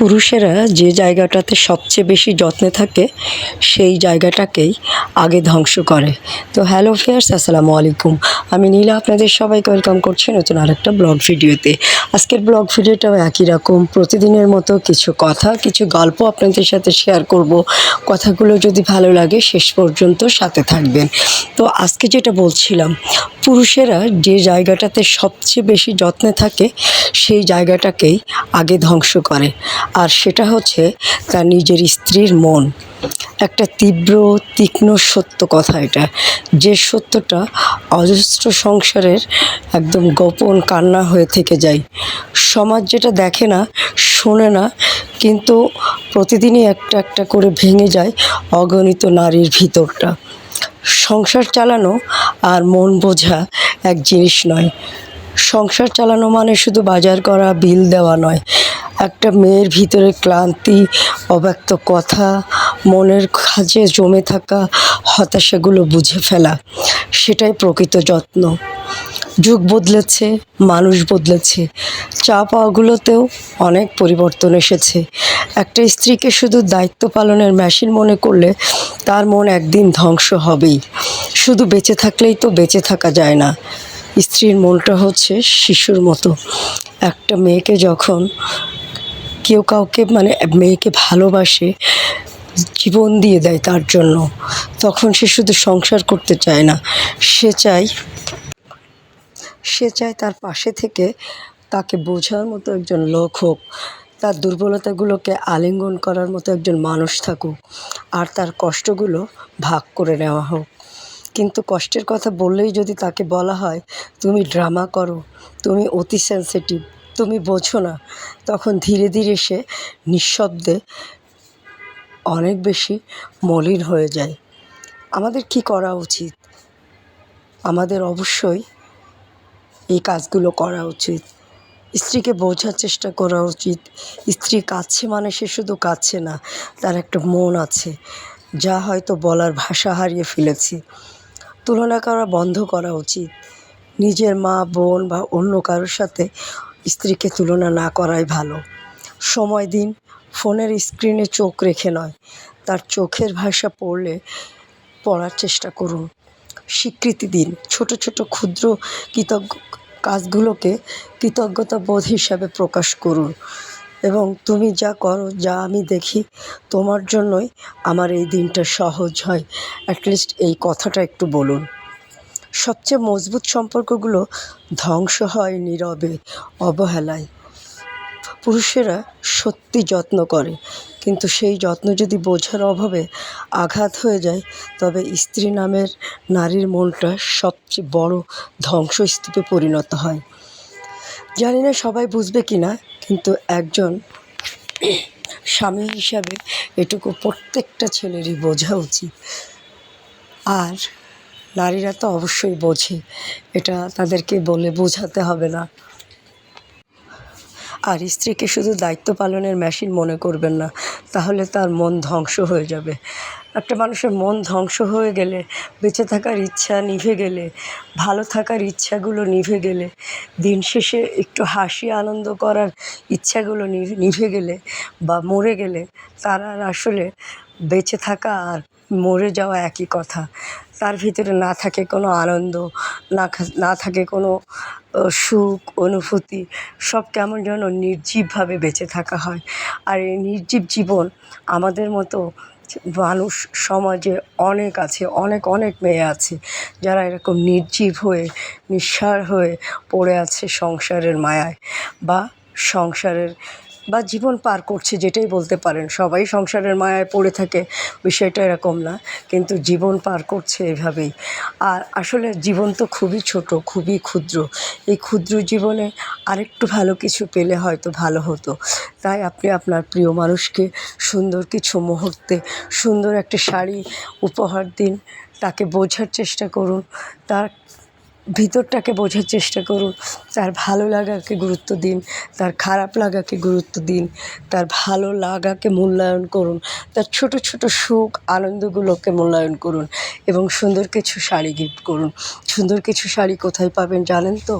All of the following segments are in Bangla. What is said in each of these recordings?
পুরুষেরা যে জায়গাটাতে সবচেয়ে বেশি যত্নে থাকে, সেই জায়গাটাকেই আগে ধ্বংস করে। তো হ্যালো ফিয়ার্স, আসসালামু আলাইকুম। আমি নীলা, আপনাদের সবাইকে ওয়েলকাম করছি নতুন আরেকটা ব্লগ ভিডিওতে। আজকের ব্লগ ভিডিওটাও একই রকম, প্রতিদিনের মতো কিছু কথা, কিছু গল্প আপনাদের সাথে শেয়ার করব। কথাগুলো যদি ভালো লাগে, শেষ পর্যন্ত সাথে থাকবেন। তো আজকে যেটা বলছিলাম, পুরুষেরা যে জায়গাটাতে সবচেয়ে বেশি যত্নে থাকে, সেই জায়গাটাকেই আগে ধ্বংস করে। আর সেটা হচ্ছে তার নিজের স্ত্রীর মন। একটা তীব্র, তীক্ষ্ণ সত্য কথা এটা। যে সত্যটা অজস্র সংসারের একদম গোপন কান্না হয়ে থেকে যায়। সমাজ যেটা দেখে না, শোনে না, কিন্তু প্রতিদিনই একটা একটা করে ভেঙে যায় অগণিত নারীর ভিতরটা। সংসার চালানো আর মন বোঝা এক জিনিস নয়। সংসার চালানো মানে শুধু বাজার করা, বিল দেওয়া নয়। একটা মেয়ের ভিতরে ক্লান্তি, অব্যক্ত কথা, মনের কাজে জমে থাকা হতাশাগুলো বুঝে ফেলা, সেটাই প্রকৃত যত্ন। যুগ বদলেছে, মানুষ বদলেছে, চা পাওয়াগুলোতেও অনেক পরিবর্তন এসেছে। একটা স্ত্রীকে শুধু দায়িত্ব পালনের মেশিন মনে করলে তার মন একদিন ধ্বংস হবেই। শুধু বেঁচে থাকলেই তো বেঁচে থাকা যায় না। স্ত্রীর মনটা হচ্ছে শিশুর মতো। একটা মেয়েকে যখন কেউ কাউকে মানে মেয়েকে ভালোবাসে, জীবন দিয়ে দেয় তার জন্য। তখন সে শুধু সংসার করতে চায় না, সে চায় সে চায় তার পাশে থেকে তাকে বোঝার মতো একজন লোক হোক, তার দুর্বলতাগুলোকে আলিঙ্গন করার মতো একজন মানুষ থাকুক, আর তার কষ্টগুলো ভাগ করে নেওয়া হোক। কিন্তু কষ্টের কথা বললেই যদি তাকে বলা হয়, তুমি ড্রামা করো, তুমি অতি সেন্সিটিভ তুমি বোঝো না। তখন ধীরে ধীরে সে নিঃশব্দে অনেক বেশি মলিন হয়ে যায়। আমাদের কি করা উচিত? আমাদের অবশ্যই এই কাজগুলো করা উচিত। স্ত্রীকে বোঝার চেষ্টা করা উচিত। স্ত্রী কাঁদছে মানে সে শুধু কাঁদছে না, তার একটা মন আছে, যা হয়তো বলার ভাষা হারিয়ে ফেলেছি। তুলনা করা বন্ধ করা উচিত। নিজের মা, বোন বা অন্য কারোর সাথে স্ত্রীকে তুলনা না করাই ভালো। সময় দিন, ফোনের স্ক্রিনে চোখ রেখে নয়, তার চোখের ভাষা পড়লে পড়ার চেষ্টা করুন। স্বীকৃতি দিন, ছোট ছোট, ক্ষুদ্র কৃতজ্ঞ কাজগুলোকে কৃতজ্ঞতা বোধ হিসাবে প্রকাশ করুন এবং তুমি যা করো, যা আমি দেখি, তোমার জন্যই আমার এই দিনটা সহজ হয়। অ্যাটলিস্ট এই কথাটা একটু বলুন। সবচেয়ে মজবুত সম্পর্কগুলো ধ্বংস হয় নীরবে, অবহেলায়। পুরুষেরা সত্যি যত্ন করে, কিন্তু সেই যত্ন যদি বোঝার অভাবে আঘাত হয়ে যায়, তবে স্ত্রী নামের নারীর মনটা সবচেয়ে বড় ধ্বংসস্তূপে পরিণত হয়। জানি না সবাই বুঝবে কি না কিন্তু একজন স্বামী হিসাবে এটুকু প্রত্যেকটা ছেলেরই বোঝা উচিত। আর নারীরা তো অবশ্যই বোঝে। এটা তাদেরকে বলে বোঝাতে হবে না। আর স্ত্রীকে শুধু দায়িত্ব পালনের মেশিন মনে করবেন না, তাহলে তার মন ধ্বংস হয়ে যাবে। একটা মানুষের মন ধ্বংস হয়ে গেলে, বেঁচে থাকার ইচ্ছা নিভে গেলে, ভালো থাকার ইচ্ছাগুলো নিভে গেলে, দিন শেষে একটু হাসি আনন্দ করার ইচ্ছাগুলো নিভে গেলে বা মরে গেলে, তার আর আসলে বেঁচে থাকা আর মরে যাওয়া একই কথা। তার ভিতরে না থাকে কোনো আনন্দ, না না থাকে কোনো সুখ, অনুভূতি, সব কেমন যেন নির্জীবভাবে বেঁচে থাকা হয়। আর এই নির্জীব জীবন আমাদের মতো মানুষ, সমাজে অনেক আছে, অনেক অনেক মেয়ে আছে, যারা এরকম নির্জীব হয়ে, নিঃসার হয়ে পড়ে আছে সংসারের মায়ায় বা সংসারের বা জীবন পার করছে যেটাই বলতে পারেন। সবাই সংসারের মায়ায় পড়ে থাকে, বিষয়টা এরকম না। কিন্তু জীবন পার করছে এভাবেই। আর আসলে জীবন তো খুবই ছোট, খুবই ক্ষুদ্র। এই ক্ষুদ্র জীবনে আরেকটু ভালো কিছু পেলে হয়তো ভালো হতো। তাই আপনি আপনার প্রিয় মানুষকে সুন্দর কিছু মুহূর্তে, সুন্দর একটা শাড়ি উপহার দিন। তাকে বোঝার চেষ্টা করুন। তার ভিতরটাকে বোঝার চেষ্টা করুন। তার ভালো লাগাকে গুরুত্ব দিন, তার খারাপ লাগাকে গুরুত্ব দিন, তার ভালো লাগাকে মূল্যায়ন করুন, তার ছোট ছোট সুখ, আনন্দগুলোকে মূল্যায়ন করুন এবং সুন্দর কিছু শাড়ি গিফট করুন। সুন্দর কিছু শাড়ি কোথায় পাবেন জানেন তো?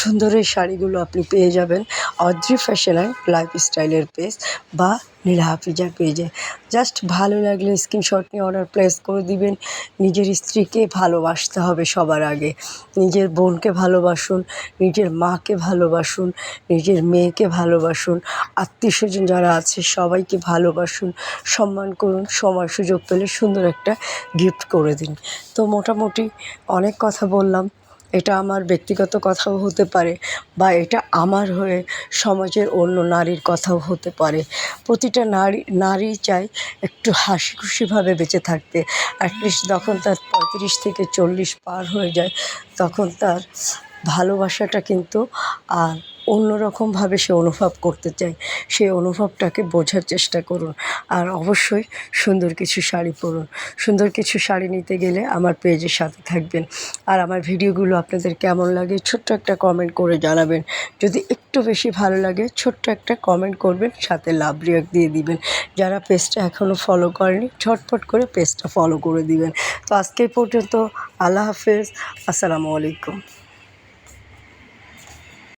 সুন্দর এই শাড়িগুলো আপনি পেয়ে যাবেন অদ্রি ফ্যাশন অ্যান্ড লাইফস্টাইলের পেজ বা নীলা হাফিজার পেজে। জাস্ট ভালো লাগলে স্ক্রিনশট নিয়ে অর্ডার প্লেস করে দিবেন। নিজের স্ত্রীকে ভালোবাসতে হবে সবার আগে। নিজের বোনকে ভালোবাসুন, নিজের মাকে ভালোবাসুন, নিজের মেয়েকে ভালোবাসুন আত্মীয় স্বজন যারা আছে সবাইকে ভালোবাসুন, সম্মান করুন, সময় সুযোগ পেলে সুন্দর একটা গিফট করে দিন। তো মোটামুটি অনেক কথা বললাম, এটা আমার ব্যক্তিগত কথাও হতে পারে বা এটা আমার হয়ে সমাজের অন্য নারীর কথাও হতে পারে। প্রতিটা নারী নারী চাই একটু হাসি খুশিভাবে বেঁচে থাকতে। অ্যাটলিস্ট যখন তার পঁয়ত্রিশ থেকে চল্লিশ পার হয়ে যায়, তখন তার ভালোবাসাটা কিন্তু আর অন্যরকমভাবে সে অনুভব করতে চায়। সেই অনুভবটাকে বোঝার চেষ্টা করুন আর অবশ্যই সুন্দর কিছু শাড়ি পরুন। সুন্দর কিছু শাড়ি নিতে গেলে আমার পেজের সাথে থাকবেন। আর আমার ভিডিওগুলো আপনাদের কেমন লাগে ছোট্ট একটা কমেন্ট করে জানাবেন। যদি একটু বেশি ভালো লাগে ছোট্ট একটা কমেন্ট করবেন, সাথে লাভ রিয়াক্ট দিয়ে দিবেন। যারা পেজটা এখনও ফলো করেনি, ঝটপট করে পেজটা ফলো করে দিবেন। তো আজকে পর্যন্ত, আল্লাহ হাফেজ। আসসালামু আলাইকুম।